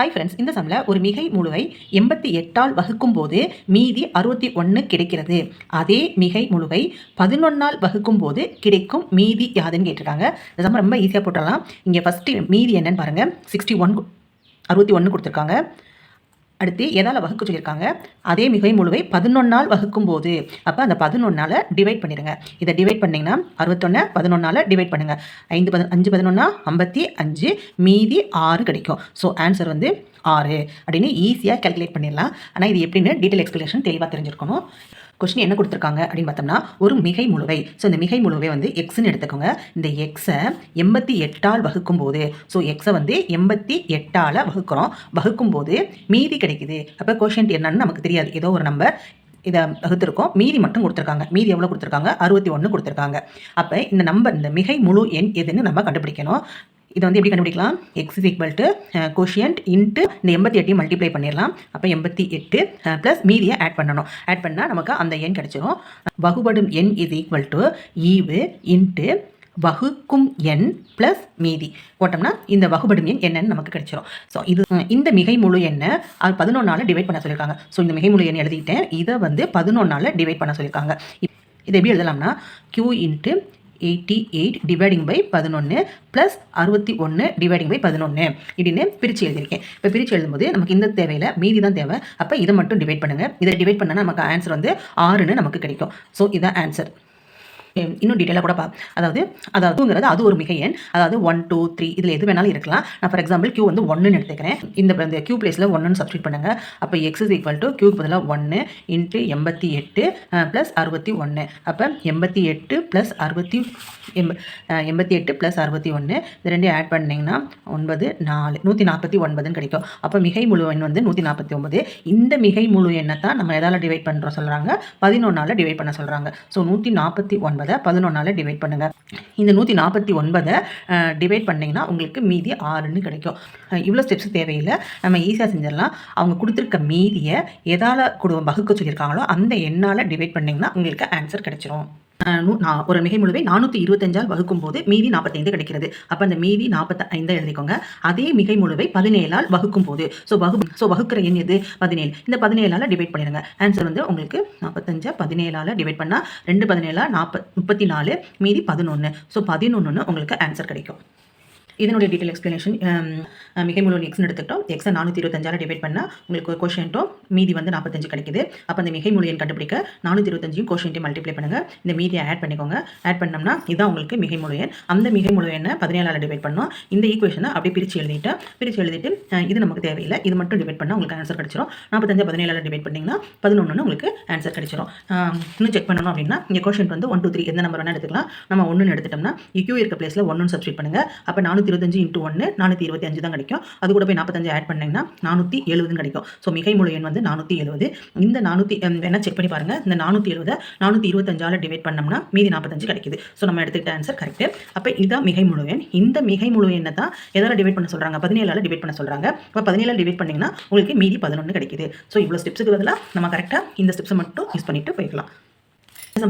Hi friends இந்த சம்மில் ஒரு மிகை முழுவை எண்பத்தி எட்டால் வகுக்கும் போது மீதி அறுபத்தி ஒன்று கிடைக்கிறது. அதே மிகை முழுவை பதினொன்னால் வகுக்கும் போது கிடைக்கும் மீதி யாதுன்னு கேட்டிருக்காங்க. இந்த சம் ரொம்ப ஈஸியாக போட்டுடலாம். இங்கே ஃபஸ்ட்டு மீதி என்னன்னு பாருங்கள் சிக்ஸ்டி ஒன் அறுபத்தி ஒன்று கொடுத்துருக்காங்க. அடுத்து எதால் வகுக்க சொல்லியிருக்காங்க? அதே மிகை முழுவை பதினொன்னால் வகுக்கும் போது. அப்போ அந்த பதினொன்னால் டிவைட் பண்ணிடுங்க. இதை டிவைட் பண்ணிங்கன்னா அறுபத்தொன்று பதினொன்னால் டிவைட் பண்ணுங்கள் ஐந்து பதி அஞ்சு பதினொன்னா ஐம்பத்தி அஞ்சு மீதி ஆறு கிடைக்கும். ஸோ ஆன்சர் வந்து ஆறு. அப்படின்னு ஈஸியாக கேல்குலேட் பண்ணிடலாம். ஆனால் இது எப்படின்னு டீட்டெயில் எக்ஸ்பிளேஷன் தெளிவாக தெரிஞ்சிருக்கணும். கொஸ்டின் என்ன கொடுத்துருக்காங்க அப்படின்னு பார்த்தோம்னா ஒரு மிகை முழுவை. ஸோ இந்த மிகை முழுவை வந்து எக்ஸ்ன்னு எடுத்துக்கோங்க. இந்த எக்ஸை எண்பத்தி எட்டால் வகுக்கும் போது ஸோ எக்ஸை வந்து எண்பத்தி எட்டால் வகுக்கிறோம். வகுக்கும் போது மீதி கிடைக்குது. அப்போ கொஷின் என்னன்னு நமக்கு தெரியாது. ஏதோ ஒரு நம்பர் இதை வகுத்திருக்கோம். மீதி மட்டும் கொடுத்துருக்காங்க. மீதி எவ்வளோ கொடுத்துருக்காங்க? அறுபத்தி ஒன்று கொடுத்துருக்காங்க. அப்போ இந்த நம்பர் இந்த மிகை முழு எண் எதுன்னு நம்ம கண்டுபிடிக்கணும். இதை வந்து எப்படி கண்டுபிடிக்கலாம்? X is equal to quotient into இந்த எண்பத்தி எட்டையும் மல்டிப்ளை பண்ணிடலாம். அப்போ எண்பத்தி எட்டு uh, ப்ளஸ் மீதியை ஆட் பண்ணணும். ஆட் பண்ணால் நமக்கு அந்த எண் கிடச்சிரும். வகுபடும் எண் இஸ் ஈக்குவல் டு ஈவு இன்ட்டு வகுக்கும் எண் ப்ளஸ் மீதி. போட்டோம்னா இந்த வகுபடும் எண் என்னன்னு நமக்கு கிடைச்சிரும். ஸோ இது uh, இந்த மிகை முழு எண்ணை அது பதினொன்றால் டிவைட் பண்ண சொல்லியிருக்காங்க. ஸோ இந்த மிகை முழு எண் எழுதிட்டேன். இதை வந்து பதினொன்றால் டிவைட் பண்ண சொல்லியிருக்காங்க. இதை எப்படி எழுதலாம்னா q into eighty eight dividing by பதினொன்று ப்ளஸ் அறுபத்தி ஒன்று டிவைடிங் பை பதினொன்று இப்படின்னு பிரித்து எழுதியிருக்கேன். இப்போ பிரித்து எழுதும்போது நமக்கு இந்த தேவையில் மீதி தான் தேவை. அப்போ இதை மட்டும் டிவைட் பண்ணுங்கள் இதை டிவைட் பண்ணால் நமக்கு ஆன்சர் வந்து ஆறுன்னு நமக்கு கிடைக்கும். ஸோ இதான் ஆன்சர் இன்னும் டீட்டெயிலாக கூட பா. அதாவது அதாவதுங்கிறது அது ஒரு மிக எண். அதாவது ஒன் டூ த்ரீ இதில் எது வேணாலும் இருக்கலாம். நான் ஃபார் எக்ஸாம்பிள் கியூ வந்து ஒன்றுன்னு எடுத்துக்கிறேன். இந்த இந்த கியூ பிளேஸில் ஒன்றுன்னு சப்ஸ்டியூட் பண்ணுங்கள் அப்போ x is equal to q பதிலாக ஒன்று இன்ட்டு எண்பத்தி எட்டு ப்ளஸ் அறுபத்தி ஒன்று அப்போ எண்பத்தி எட்டு ப்ளஸ் அறுபத்தி எண்ப எண்பத்தி எட்டு ப்ளஸ் அறுபத்தி ஒன்று இது ரெண்டையும் ஆட் பண்ணிங்கன்னா ஒன்பது நாலு நூற்றி நாற்பத்தி ஒன்பதுன்னு கிடைக்கும். அப்போ மிகை முழு எண் வந்து நூற்றி நாற்பத்தி ஒன்பது. இந்த மிகை முழு எண்ணை தான் நம்ம எதால் டிவைட் பண்ணுறோம் சொல்கிறாங்க பதினொன்றால் டிவைட் பண்ண சொல்கிறாங்க ஸோ நூற்றி நாற்பத்தி ஒன்பது ஒன்பதை பதினொன்றால் டிவைட் பண்ணுங்கள் இந்த நூற்றி நாற்பத்தி ஒன்பதை டிவைட் பண்ணிங்கன்னா உங்களுக்கு மீதி ஆறுன்னு கிடைக்கும். இவ்வளோ ஸ்டெப்ஸ் தேவையில்லை. நம்ம ஈஸியாக செஞ்சிடலாம். அவங்க கொடுத்துருக்க மீதியை எதால் குடும்பம் வகுக்க சொல்லியிருக்காங்களோ அந்த எண்ணால் டிவைட் பண்ணிங்கன்னா உங்களுக்கு ஆன்சர் கிடைச்சிரும். ஒரு மிகை முழுவை நானூற்றி இருபத்தஞ்சால் வகுக்கும் போது மீதி நாற்பத்தைந்து கிடைக்கிறது. அப்போ அந்த மீதி நாற்பத்தி ஐந்தை எழுதிக்கோங்க. அதே மிகை முழுவை பதினேழால் வகுக்கும் போது. ஸோ வகு ஸோ வகுக்கிற எண் எது? பதினேழு. இந்த பதினேழால் டிவைட் பண்ணிடுங்க. ஆன்சர் வந்து உங்களுக்கு நாற்பத்தஞ்சா பதினேழால் டிவைட் பண்ணால் ரெண்டு பதினேழா நாற்பத் முப்பத்தி நாலு மீதி பதினொன்று ஸோ பதினொன்றுன்னு உங்களுக்கு ஆன்சர் கிடைக்கும். இதனுடைய டீட்டெயில் எக்ஸ்ப்ளனேஷன் மிக முழு எக்ஸ்னு எடுத்துக்கிட்டோம். எக்ஸை நானூற்றி இருபத்தஞ்சாயிரம் டிவைட் பண்ணால் உங்களுக்கு கொஷன்ட்டும் மீதி வந்து நாற்பத்தஞ்சு கிடைக்குது. அப்போ அந்த மிகை முழு எண் கண்டுபிடிக்க நானூற்றி இருபத்தஞ்சையும் கொஷன்ட்டையும் மல்டிப்ளை பண்ணுங்கள் இந்த மீதியை ஆட் பண்ணிக்கோங்க. ஆட் பண்ணோம்னா இதுதான் உங்களுக்கு மிகை முழு எண். அந்த மிகை முழு எண்ணை பதினேழால் டிவைட் பண்ணோம். இந்த ஈக்குவேஷனை அப்படியே பிரித்து எழுதிட்டு பிரித்து எழுதிட்டு இது நமக்கு தேவையில்லை. இது மட்டும் டிவைட் பண்ணால் உங்களுக்கு ஆன்சர் கிடச்சிரும். நாற்பத்தஞ்சு பதினேழால் டிவைட் பண்ணிங்கன்னா பதினொன்று உங்களுக்கு ஆன்சர் கிடச்சிரும். இன்னும் செக் பண்ணணும் அப்படின்னா இங்கே கொஷன் வந்து ஒன் டூ த்ரீ எந்த நம்பர் வேணால் எடுத்துக்கலாம். நம்ம ஒன்றுன்னு எடுத்துட்டோம்னா இக்யூ இருக்க பிளேஸில் ஒன்று சப்ஸ்டியூட் பண்ணுங்கள் அப்போ நானூற்றி இருபத்தஞ்சு இன்ட்டு ஒன்று நானூற்றி இருபத்தி அஞ்சு தான் கிடைக்கும். அது கூட போய் நாற்பத்தஞ்சு ஆட் பண்ணிங்கன்னா நானூற்றி எழுபதுன்னு கிடைக்கும். ஸோ மிகை முழு எண் வந்து நானூற்றி எழுபது இந்த நானூற்றி வேணால் செக் பண்ணி பாருங்கள் இந்த நானூற்றி எழுபதை நானூற்றி இருபத்தஞ்சால் டிவைட் பண்ணோம்னா மீதி நாற்பத்தஞ்சு கிடைக்குது. ஸோ நம்ம எடுத்துக்கிட்ட ஆன்சர் கரெக்டு அப்போ இதான் மிகை முழு எண். இந்த மிகை முழு எண்ணை தான் எதால் டிவைட் பண்ண சொல்கிறாங்க பதினேழால் டிவைட் பண்ண சொல்கிறாங்க இப்போ பதினேழால் டிவைட் பண்ணிங்கன்னா உங்களுக்கு மீதி பதினொன்று கிடைக்குது. ஸோ இவ்வளோ ஸ்டெப்ஸுக்கு பதிலாக நம்ம கரெக்டாக இந்த ஸ்டெப்ஸை மட்டும் யூஸ் பண்ணிவிட்டு போய்க்கலாம்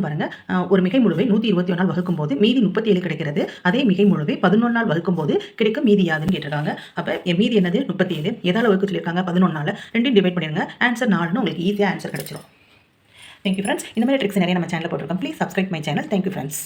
பாருங்க. ஒரு மிகை முழுவை நூற்றி இருபத்தி ஒன்றால் வகுக்கும் போது மீதி முப்பத்தி ஏழு கிடைக்கிறது. அதே மிகை முழுவை நாள் வகுக்கும் போது கிடைக்கும் மீதி யாதுன்னு கேட்டிருக்காங்க. அப்போ என் மீதி என்னது? முப்பத்தி ஏழு எதால் வகுக்க சொல்லியிருக்காங்க? பதினொன்றால் ரெண்டையும் டிவைட் பண்ணிடுங்க. ஆன்சர் நாலுன்னு உங்களுக்கு ஈஸியாக ஆன்சர் கிடைச்சிடும் தேங்க்யூ ஃப்ரெண்ட்ஸ் இந்த மாதிரி ட்ரிக்ஸ் நிறைய நம்ம சேனல் போட்டிருக்கோம். Please subscribe my channel thank you friends